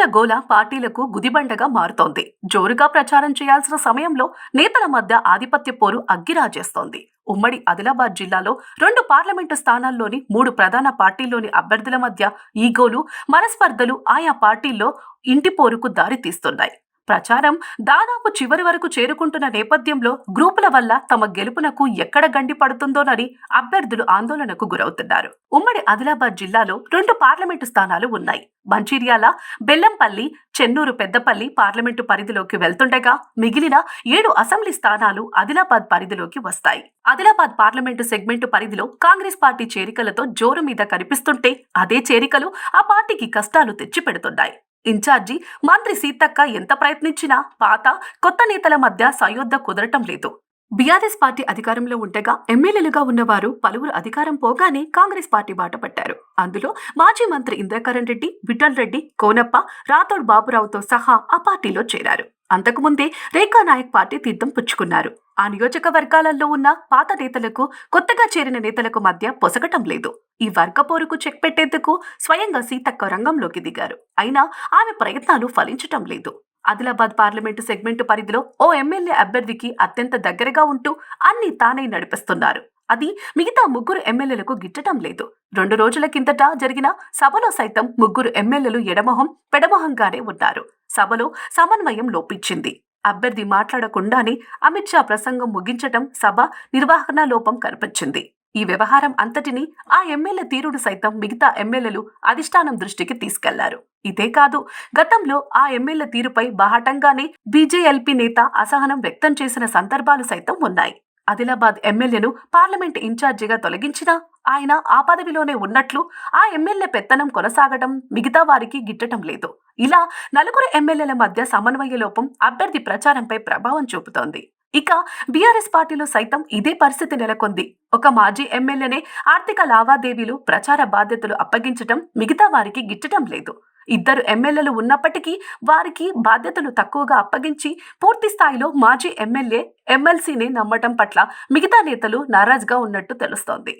గ్రూపుల గోల పార్టీలకు గుదిబండగా మారుతోంది. జోరుగా ప్రచారం చేయాల్సిన సమయంలో నేతల మధ్య ఆధిపత్య పోరు అగ్గిరాజేస్తోంది. ఉమ్మడి ఆదిలాబాద్ జిల్లాలో రెండు పార్లమెంటు స్థానాల్లోని మూడు ప్రధాన పార్టీల్లోని అభ్యర్థుల మధ్య ఈగోలు మనస్పర్ధలు ఆయా పార్టీల్లో ఇంటి పోరుకు దారి తీస్తున్నాయి ప్రచారం దాదాపు చివరి వరకు చేరుకుంటున్న నేపథ్యంలో గ్రూపుల వల్ల తమ గెలుపునకు ఎక్కడ గండి పడుతుందోనని అభ్యర్థులు ఆందోళనకు గురవుతున్నారు. ఉమ్మడి ఆదిలాబాద్ జిల్లాలో రెండు పార్లమెంటు స్థానాలు ఉన్నాయి. మంచిర్యాల బెల్లంపల్లి చెన్నూరు పెద్దపల్లి పార్లమెంటు పరిధిలోకి వెళ్తుండగా మిగిలిన ఏడు అసెంబ్లీ స్థానాలు ఆదిలాబాద్ పరిధిలోకి వస్తాయి. ఆదిలాబాద్ పార్లమెంటు సెగ్మెంటు పరిధిలో కాంగ్రెస్ పార్టీ చేరికలతో జోరు మీద కనిపిస్తుంటే అదే చేరికలు ఆ పార్టీకి కష్టాలు తెచ్చిపెడుతున్నాయి. ఇన్ఛార్జి మంత్రి సీతక్క ఎంత ప్రయత్నించినా పాత కొత్త నేతల మధ్య సయోధ్య కుదరటం లేదు. బీఆర్ఎస్ పార్టీ అధికారంలో ఉండగా ఎమ్మెల్యేలుగా ఉన్నవారు పలువురు అధికారం పోగానే కాంగ్రెస్ పార్టీ బాట పట్టారు. అందులో మాజీ మంత్రి ఇంద్రకరణ్ రెడ్డి విఠల్ రెడ్డి కోనప్ప రాథోడ్ బాబురావుతో సహా ఆ పార్టీలో చేరారు. అంతకుముందే రేఖా నాయక్ పార్టీ తీర్థం పుచ్చుకున్నారు. ఆ నియోజకవర్గాలలో ఉన్న పాత నేతలకు కొత్తగా చేరిన నేతలకు మధ్య పొసగటం లేదు. ఈ వర్గపోరుకు చెక్ పెట్టేందుకు స్వయంగా సీతక్క రంగంలోకి దిగారు. అయినా ఆమె ప్రయత్నాలు ఫలించటం లేదు. ఆదిలాబాద్ పార్లమెంటు సెగ్మెంటు పరిధిలో ఓ ఎమ్మెల్యే అభ్యర్థికి అత్యంత దగ్గరగా ఉంటూ అన్ని తానే నడిపిస్తున్నారు. అది మిగతా ముగ్గురు ఎమ్మెల్యేలకు గిట్టటం లేదు. రెండు రోజుల కిందట జరిగిన సభలో సైతం ముగ్గురు ఎమ్మెల్యేలు ఎడమొహం పెడమొహంగానే ఉన్నారు. సభలో సమన్వయం లోపించింది. అభ్యర్థి మాట్లాడకుండానే అమిత్ షా ప్రసంగం ముగించటం సభ నిర్వహణ లోపం కనిపించింది. ఈ వ్యవహారం అంతటిని ఆ ఎమ్మెల్యే తీరుడు సైతం మిగతా ఎమ్మెల్యేలు అధిష్టానం దృష్టికి తీసుకెళ్ళారు. ఇదే కాదు గతంలో ఆ ఎమ్మెల్యే తీరుపై బాహటంగానే బీజేఎల్పీ నేత అసహనం వ్యక్తం చేసిన సందర్భాలు సైతం ఉన్నాయి. ఆదిలాబాద్ ఎమ్మెల్యేను పార్లమెంట్ ఇన్ఛార్జిగా తొలగించినా ఆయన ఆ పదవిలోనే ఉన్నట్లు ఆ ఎమ్మెల్యే పెత్తనం కొనసాగటం మిగతా వారికి గిట్టటం లేదు. ఇలా నలుగురు ఎమ్మెల్యేల మధ్య సమన్వయ లోపం అభ్యర్థి ప్రచారంపై ప్రభావం చూపుతోంది. ఇక బీఆర్ఎస్ పార్టీలో సైతం ఇదే పరిస్థితి నెలకొంది. ఒక మాజీ ఎమ్మెల్యేనే ఆర్థిక లావాదేవీలు ప్రచార బాధ్యతలు అప్పగించటం మిగతా వారికి గిట్టడం లేదు. ఇద్దరు ఎమ్మెల్యేలు ఉన్నప్పటికీ వారికి బాధ్యతలు తక్కువగా అప్పగించి పూర్తి స్థాయిలో మాజీ ఎమ్మెల్యే ఎమ్మెల్సీని నమ్మటం పట్ల మిగతా నేతలు నారాజ్గా ఉన్నట్టు తెలుస్తోంది.